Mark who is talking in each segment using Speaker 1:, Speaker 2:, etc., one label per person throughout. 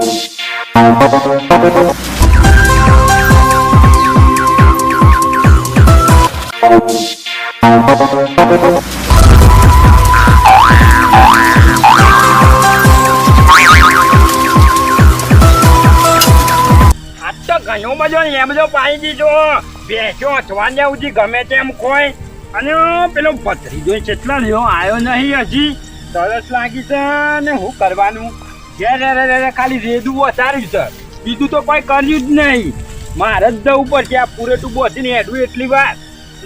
Speaker 1: ઘણો બધો બધો પાઈ દીધો, બેસો અઠવાડિયા સુધી ગમે તેમ કોઈ અને પેલો ભત્રીજો કેટલા રહ્યો આવ્યો નહીં હજી? તરસ લાગી છે ને હું કરવાનું? ખાલી રેદું વધાર્યું છે બીજું તો કોઈ કર્યું જ નહીં. મારે જ જવું પડશે, આ પૂરેટું બોસીને હેડવું એટલી વાર.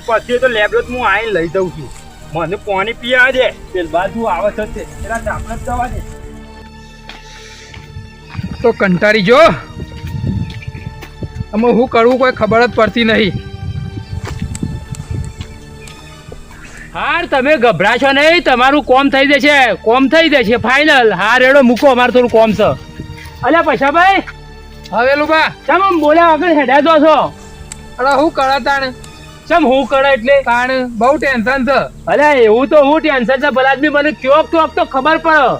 Speaker 1: પછી તો લેબરેટ હું આવીને લઈ દઉં છું. મને પાણી પીવા દે, પેલ બાજુ આવે છે પેલા આપણે જ જવા દે.
Speaker 2: તો કંટાળી જો અમે શું કરવું કોઈ ખબર જ પડતી નહીં.
Speaker 3: હાર તમે ગભરાશો નહીં તમારું કોમ થઈ જશે કોમ થઈ જશે ફાઇનલ હાર એડો મૂકો અમારે થોડું કોમ છે. અલ્યા પૈસાભાઈ
Speaker 2: હવે બા.
Speaker 3: ચમ આમ બોલ્યા વગર હેડા દો છો?
Speaker 2: અરે હું કરે તાણ?
Speaker 3: ચમ હું કરે એટલે?
Speaker 2: તાણ બહુ ટેન્શન છે.
Speaker 3: અલે એવું તો હું ટેન્શન છે ભલા આદમી મને ક્યોક ક્યોક તો ખબર પડે.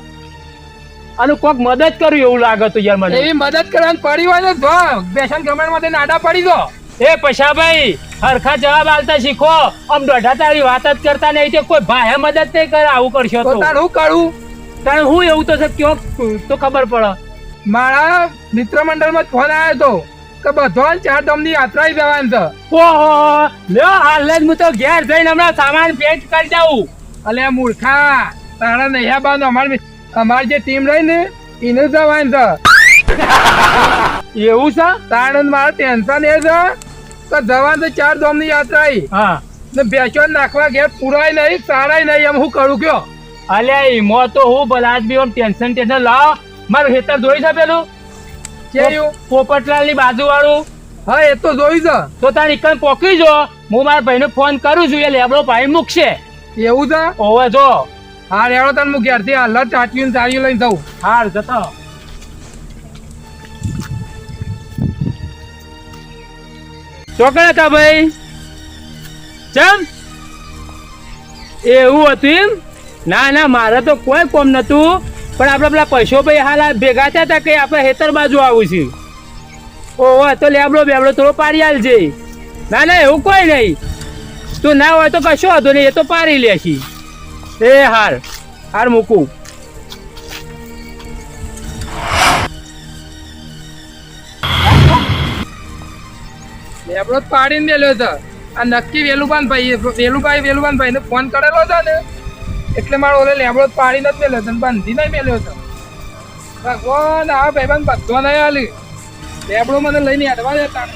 Speaker 3: અને કોક મદદ કરું એવું લાગે તો યાર મને.
Speaker 2: એવી મદદ કરવાની પડી હોય તો બેસન ગમણમાંથી નાડા પડી દો
Speaker 3: એ પશાભાઈ હરખા જવાબ આલતા શીખો. આમ દોઢા તારી વાત જ કરતા નહીં તે કોઈ ભાઈ મદદ નહીં કરે આવું કરશો
Speaker 2: તો. તાર હું કરું?
Speaker 3: તારે હું એવું તો છે ક્યોક તો ખબર પડે.
Speaker 2: મારા મિત્ર મંડળમાં ફોન આવ્યો તો કે બધો ચાર ધામની યાત્રા જવાનું છે.
Speaker 3: ઓહો લ્યો હાલ જ હું તો ઘેર જઈને હમણાં સામાન પેક કરી દઉં
Speaker 2: અલે મૂર્ખા તારા નહીં બાનો અમાર અમારી જે ટીમ રહી ને એને જવાનું છે.
Speaker 3: એવું છે?
Speaker 2: તાણ મારે ટેન્શન એ છે કે જવાનું તો ચાર ધામની યાત્રા આવી
Speaker 3: હા.
Speaker 2: ને બેચો નાખવા ઘેર પુરાય નહીં સારાય નહીં એમ હું કરું કયો?
Speaker 3: અલ્યા ઈમો તો હું ભલા જ બી ટેન્શન ટેન્શન લાવ. મારું ખેતર જોઈ છે પેલું?
Speaker 2: કેયું?
Speaker 3: પોપટલાલની બાજુ વાળું
Speaker 2: હા એ તો જોઈ છે.
Speaker 3: તો તાર એકન પોકી જો. હું મારા ભાઈને ફોન કરું છું એ લેબડો ભાઈ મૂકશે.
Speaker 2: એવું છે?
Speaker 3: ઓવે જો.
Speaker 2: હા રેડો તને હું ઘેરથી હાલ ટાટિયું ને સાડીયું લઈને જઉં.
Speaker 3: હાર જતો. ચોકડ હતા ભાઈ? ચમ? એવું હતું એમ? ના ના, મારે તો કોઈ કોમ નતું પણ આપણે પેલા પૈસો ભાઈ હાલ ભેગા થયા હતા કે આપણે હેતર બાજુ આવું છે. ઓહો તો લેબડો બેબડો થોડો પાડી આલજે. ના ના, એવું કોઈ નહીં. તું ના હોય તો કશો હતો નહીં, એ તો પાડી લેશી એ હાર હાર મૂકું.
Speaker 2: લેબડો પાડીને મેલ્યો હતો આ નક્કી વેલુભાઈ વેલુબાન ભાઈ ને ફોન કરેલો હતો ને, એટલે મારો ઓલે લેબડો પાડીને જ મેલ્યો હતો બાંધી નહીં મેલ્યો હતો ભગવાન, આ ભાઈબંધ બધો નહીં હાલી લેબડો મને લઈને અડવા દેતા ને.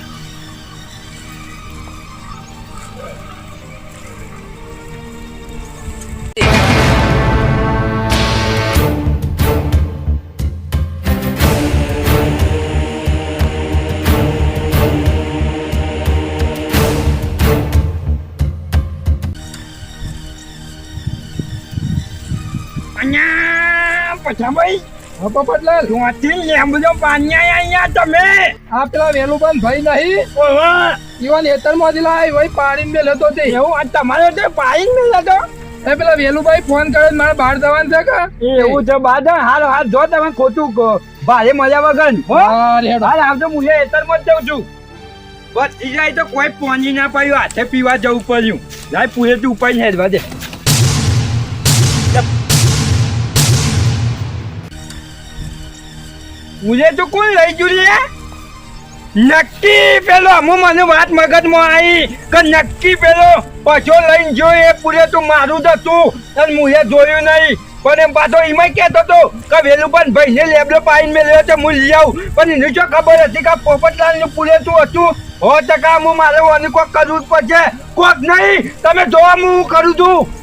Speaker 1: અહીંયા પછા ભાઈ?
Speaker 2: હા પોપટલાલ
Speaker 1: ત્યાંથી લેમ્બો પાન્યા અહીંયા તમે.
Speaker 2: આ પેલા વેલુબાન ભાઈ નહીં.
Speaker 1: ઓહો.
Speaker 2: ઈવન હેતરમાંથી લાવી ભાઈ પાડીને મેલ્યો તો તે.
Speaker 1: એવું આ તમારે તે પાણી નહીં હતો
Speaker 2: એ પેલા વેલુભાઈ ફોન કરે મારે બહાર જવાનું છે કે?
Speaker 1: એવું છે બાદ હાલ હાલ જો તમે ખોટું ભારે મજા વગર હો. હાલ આવતો હું એ એતરમાં જ જઉં છું. બચી જાય તો કોઈ પોની ના પડ્યું હાથે પીવા જવું પડ્યું. પૂરે તું ઉપાય હેડવા દે. મુજે તો કોણ લઈ ગયું લે નક્કી પેલો અમુ મને વાત મગજમાં આવી કે નક્કી પેલો પછો લઈને જો એ પૂરે તું મારું જ હતું અને મુએ જોયું નહીં. પણ એમ પાછો એમાં કહેતો હતો કે વેલું પણ ભાઈને લેબલો પાઈને મેળવ્યો છે હું લઈ આવું. પણ એની જો ખબર હતી કે પોપટલાલનું પૂરે તું હતું. હો ટકા, હું મારે કોક કરવું જ પડશે. કોક નહીં. તમે જોવા હું કરું છું.